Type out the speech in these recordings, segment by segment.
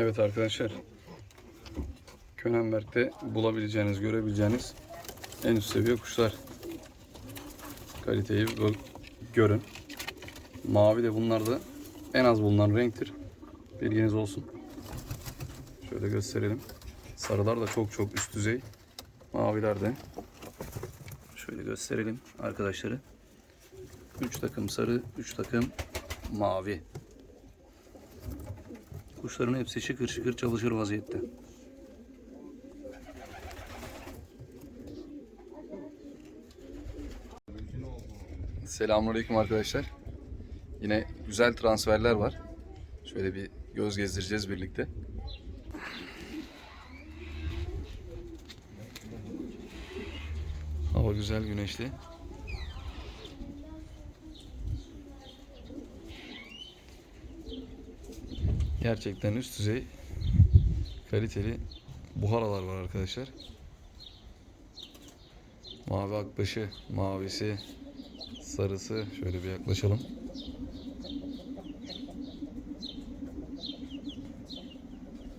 Evet arkadaşlar. Könenberg'de bulabileceğiniz, görebileceğiniz en üst seviye kuşlar. Kaliteyi gö- görün. Mavi de bunlarda en az bulunan renktir. Bilginiz olsun. Şöyle gösterelim. Sarılar da çok çok üst düzey. Maviler de. Şöyle gösterelim arkadaşları. 3 takım sarı, 3 takım mavi. Kuşların hepsi şıkır şıkır çalışır vaziyette. Selamünaleyküm arkadaşlar. Yine güzel transferler var. Şöyle bir göz gezdireceğiz birlikte. Hava güzel, güneşli. Gerçekten üst düzey kaliteli buharalar var arkadaşlar. Mavi akbaşı, mavisi, sarısı. Şöyle bir yaklaşalım.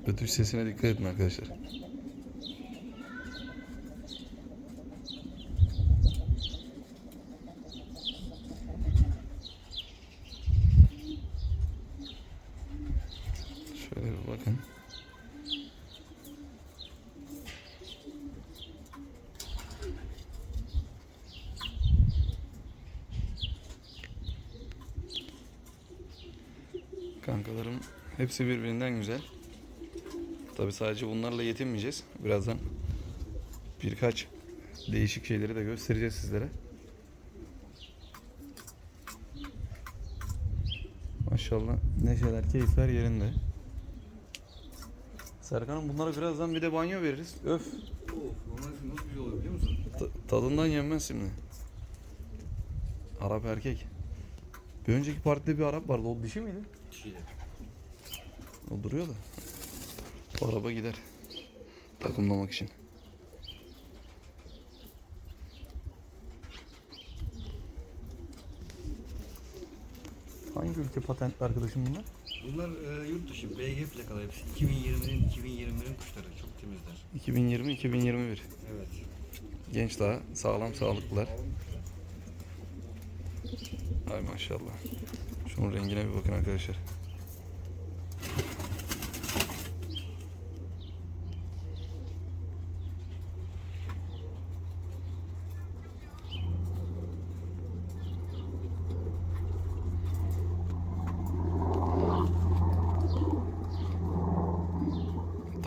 Ötüş sesine dikkat edin arkadaşlar. Şöyle bir bakın. Kankalarım hepsi birbirinden güzel. Tabi sadece bunlarla yetinmeyeceğiz. Birazdan birkaç değişik şeyleri de göstereceğiz sizlere. Maşallah neşeler, keyifler yerinde. Serkan'ım bunlara birazdan bir de banyo veririz. Öf. Of, normal nasıl güzel oluyor biliyor musun? Ta- tadından yenmez şimdi. Arap erkek. Bir önceki partide bir Arap vardı. O dişi miydi? Dişiyle. O duruyor da. O araba gider. Takımlamak için. Hangi ülke patentli arkadaşım bunlar? Bunlar e, yurt dışı BG plakalı hepsi. 2020'nin 2021'in kuşları çok temizler. 2020-2021. Evet. Genç daha sağlam sağlıklılar. Ay maşallah. Şunun rengine bir bakın arkadaşlar.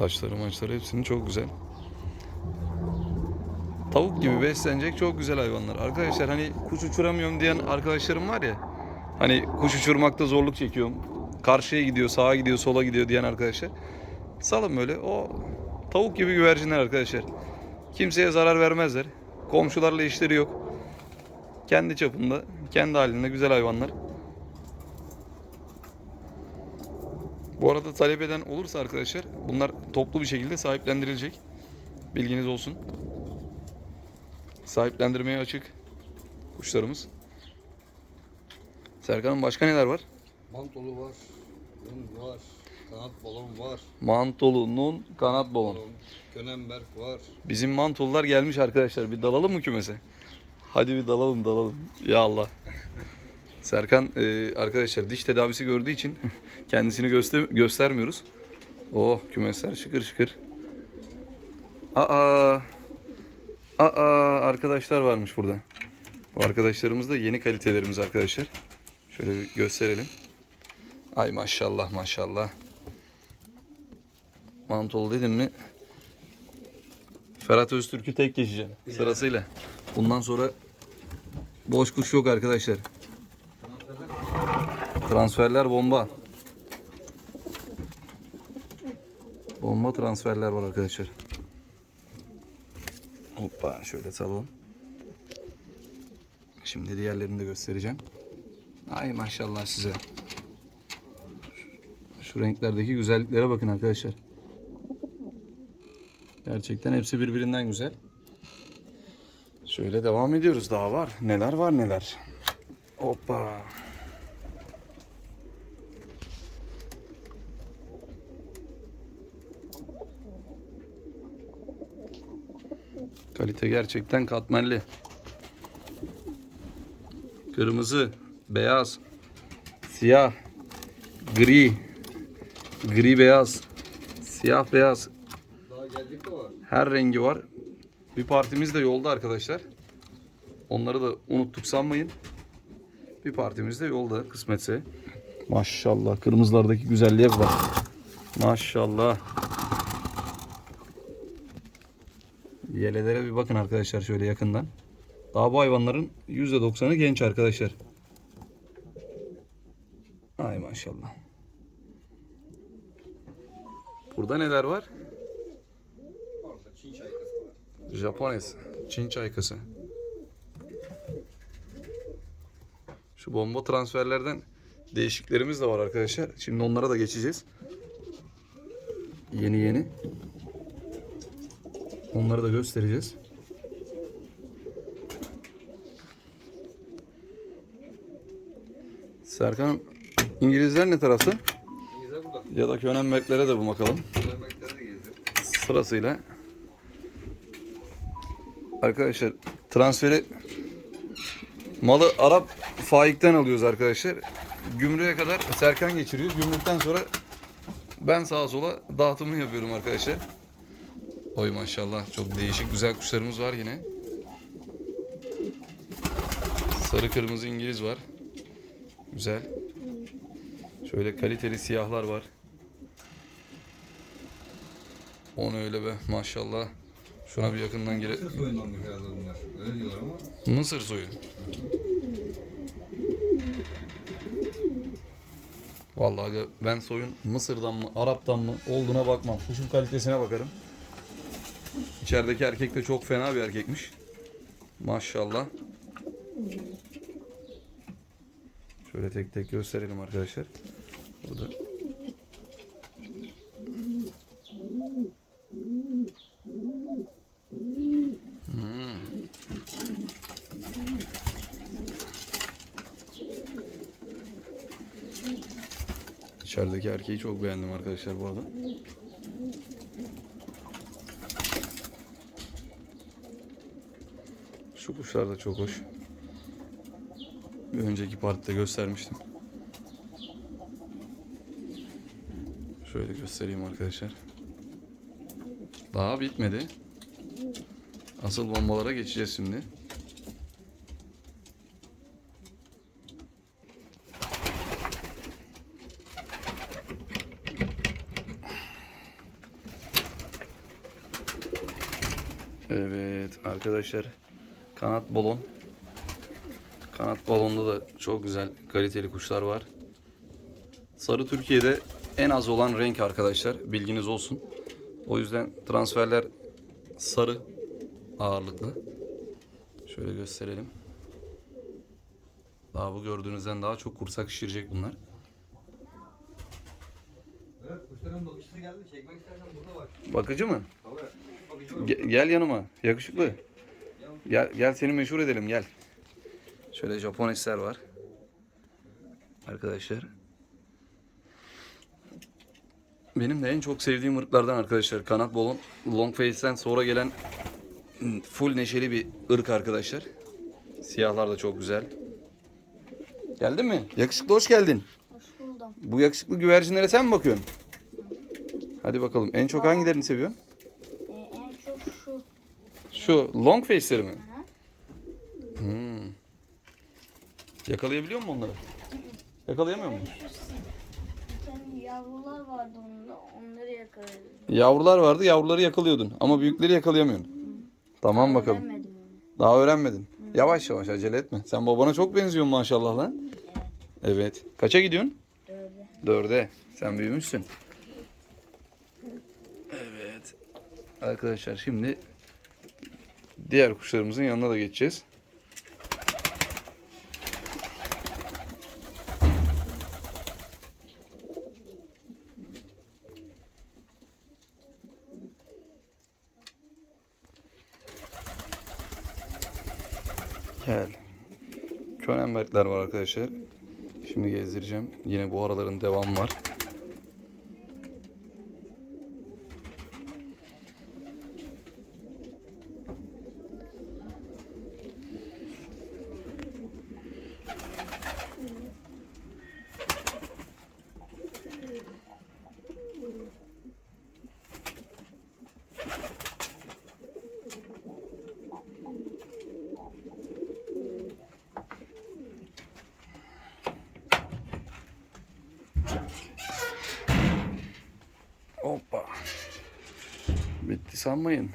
Taşları maçları hepsinin çok güzel. Tavuk gibi beslenecek çok güzel hayvanlar. Arkadaşlar hani kuş uçuramıyorum diyen arkadaşlarım var ya. Hani kuş uçurmakta zorluk çekiyorum. Karşıya gidiyor, sağa gidiyor, sola gidiyor diyen arkadaşlar. Salın böyle. O tavuk gibi güvercinler arkadaşlar. Kimseye zarar vermezler. Komşularla işleri yok. Kendi çapında, kendi halinde güzel hayvanlar. Bu arada talep eden olursa arkadaşlar bunlar toplu bir şekilde sahiplendirilecek. Bilginiz olsun. Sahiplendirmeye açık kuşlarımız. Serkan'ın başka neler var? Mantolu var. Yun var. Kanat balon var. Mantolu, nun, kanat balon. Könenberg var. Bizim mantollar gelmiş arkadaşlar. Bir dalalım mı kümese? Hadi bir dalalım dalalım. Ya Allah. Serkan e, arkadaşlar diş tedavisi gördüğü için kendisini göster göstermiyoruz. Oh kümesler şıkır şıkır. Aa. Aa arkadaşlar varmış burada. Bu arkadaşlarımız da yeni kalitelerimiz arkadaşlar. Şöyle bir gösterelim. Ay maşallah maşallah. Mantolu dedim mi Ferhat Öztürk'ü tek geçeceğim sırasıyla. Bundan sonra boş kuş yok arkadaşlar. Transferler bomba. Bomba transferler var arkadaşlar. Hoppa şöyle salalım. Şimdi diğerlerini de göstereceğim. Ay maşallah size. Şu renklerdeki güzelliklere bakın arkadaşlar. Gerçekten hepsi birbirinden güzel. Şöyle devam ediyoruz. Daha var. Neler var neler. Hoppa. Kalite gerçekten katmerli. Kırmızı, beyaz, siyah, gri, gri beyaz, siyah beyaz. Her rengi var. Bir partimiz de yolda arkadaşlar. Onları da unuttuk sanmayın. Bir partimiz de yolda kısmetse. Maşallah kırmızılardaki güzelliğe bak. Maşallah. Yelelere bir bakın arkadaşlar şöyle yakından. Daha bu hayvanların %90'ı genç arkadaşlar. Ay maşallah. Burada neler var? Japones. Çin çaykası. Şu bomba transferlerden değişiklerimiz de var arkadaşlar. Şimdi onlara da geçeceğiz. Yeni yeni. Onları da göstereceğiz. Serkan İngilizler ne tarafta? İngilizler burada. Ya da Könenberglere de bir bakalım. Sırasıyla arkadaşlar transferi malı Arap faikten alıyoruz arkadaşlar. Gümrüğe kadar Serkan geçiriyor. Gümrükten sonra ben sağa sola dağıtımı yapıyorum arkadaşlar. Oy maşallah çok değişik güzel kuşlarımız var yine. Sarı kırmızı İngiliz var. Güzel. Şöyle kaliteli siyahlar var. Onu öyle be maşallah. Şuna bir yakından gire. Sırf oyunlanmış herhalde bunlar. Öyle diyorlar ama. Mısır soyu. Vallahi ben soyun Mısır'dan mı Arap'tan mı olduğuna bakmam. Kuşun kalitesine bakarım. İçerideki erkek de çok fena bir erkekmiş. Maşallah. Şöyle tek tek gösterelim arkadaşlar. Burada. İçerideki erkeği çok beğendim arkadaşlar bu arada. Şu kuşlar da çok hoş. Bir önceki partide göstermiştim. Şöyle göstereyim arkadaşlar. Daha bitmedi. Asıl bombalara geçeceğiz şimdi. Evet arkadaşlar kanat balon. Kanat balonda da çok güzel kaliteli kuşlar var. Sarı Türkiye'de en az olan renk arkadaşlar bilginiz olsun. O yüzden transferler sarı ağırlıklı. Şöyle gösterelim. Daha bu gördüğünüzden daha çok kursak şişirecek bunlar. Evet kuşların bakışları geldi. Çekmek istersen burada var. Bakıcı mı? Tabii. Bakıcı var. Ge- gel yanıma. Yakışıklı. Gel gel seni meşhur edelim gel. Şöyle Japonesler var. Arkadaşlar. Benim de en çok sevdiğim ırklardan arkadaşlar. Kanat bolon. Long face'ten sonra gelen hmm, full neşeli bir ırk arkadaşlar. Siyahlar da çok güzel. Geldin mi? Yakışıklı hoş geldin. Hoş buldum. Bu yakışıklı güvercinlere sen mi bakıyorsun? Hadi bakalım. En çok hangilerini seviyorsun? Ee, en çok şu. Şu long face'leri mi? Hmm. Yakalayabiliyor musun onları? Yakalayamıyor tane yavrular vardı onda. Onları yakaladım. Yavrular vardı, yavruları yakalıyordun ama büyükleri yakalayamıyorsun. Tamam bakalım. Öğrenmedim. Daha öğrenmedin. Yavaş yavaş acele etme. Sen babana çok benziyorsun maşallah lan. Evet. Kaça gidiyorsun? Dörde. Dörde. Sen büyümüşsün. Evet. Arkadaşlar şimdi diğer kuşlarımızın yanına da geçeceğiz. Gel. Könenbergler var arkadaşlar. Şimdi gezdireceğim. Yine bu araların devamı var. Sanmayın.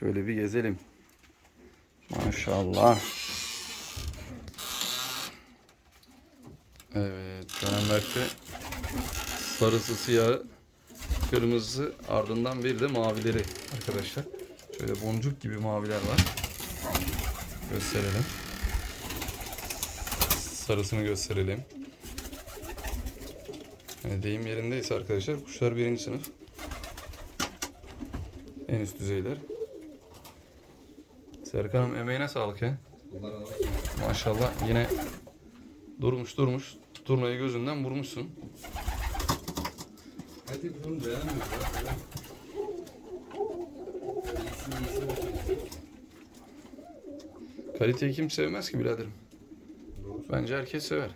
Şöyle bir gezelim. Maşallah. Evet, Canberk'te sarısı, siyahı, kırmızısı ardından bir de mavileri arkadaşlar. Şöyle boncuk gibi maviler var. Gösterelim. Sarısını gösterelim. Yani deyim yerindeyse arkadaşlar kuşlar birinci sınıf. En üst düzeyler. Serkan'ım emeğine sağlık ya. Maşallah yine durmuş durmuş. Turnayı gözünden vurmuşsun. Hadi bunu beğenmiyoruz ya. Kaliteyi kim sevmez ki biraderim. Bence herkes sever.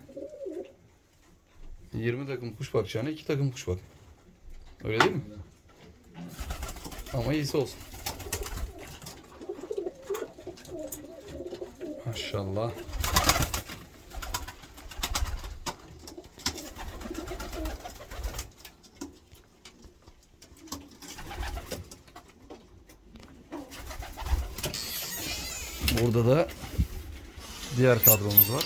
20 takım kuş bakacağına 2 takım kuş bak. Öyle değil mi? Ama iyisi olsun. Maşallah. Burada da diğer kadromuz var.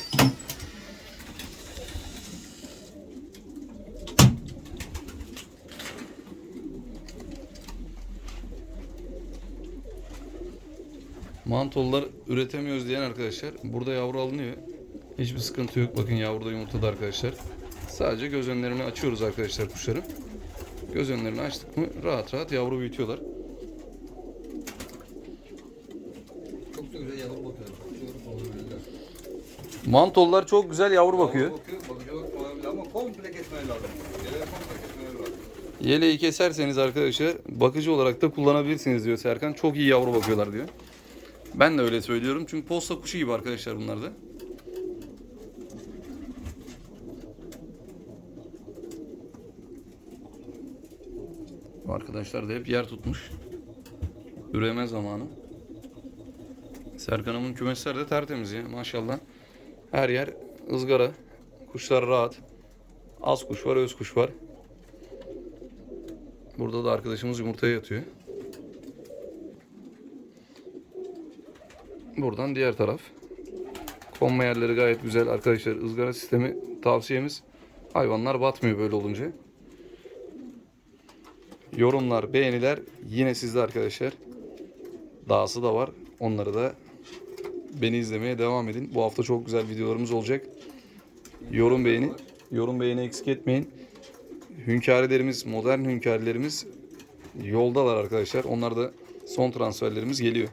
Mantollar üretemiyoruz diyen arkadaşlar burada yavru alınıyor. Hiçbir sıkıntı yok. Bakın yavruda yumurtada arkadaşlar. Sadece göz önlerini açıyoruz arkadaşlar kuşların. Göz önlerini açtık mı rahat rahat yavru büyütüyorlar. Çok da güzel yavru bakıyor. Mantollar çok güzel yavru bakıyor. Bakıyor, olabilir ama komple kesmeleri lazım. Yere komple kesmeleri lazım. Yeleği keserseniz arkadaşlar bakıcı olarak da kullanabilirsiniz diyor Serkan. Çok iyi yavru bakıyorlar diyor. Ben de öyle söylüyorum. Çünkü posta kuşu gibi arkadaşlar bunlar da. Arkadaşlar da hep yer tutmuş. Üreme zamanı. Serkan'ımın kümesler de tertemiz ya maşallah. Her yer ızgara. Kuşlar rahat. Az kuş var, öz kuş var. Burada da arkadaşımız yumurtaya yatıyor. Buradan diğer taraf. Konma yerleri gayet güzel arkadaşlar. ızgara sistemi tavsiyemiz. Hayvanlar batmıyor böyle olunca. Yorumlar, beğeniler yine sizde arkadaşlar. Dahası da var. Onları da beni izlemeye devam edin. Bu hafta çok güzel videolarımız olacak. Yorum beğeni, yorum beğeni eksik etmeyin. Hünkârilerimiz, modern hünkârilerimiz yoldalar arkadaşlar. Onlar da son transferlerimiz geliyor.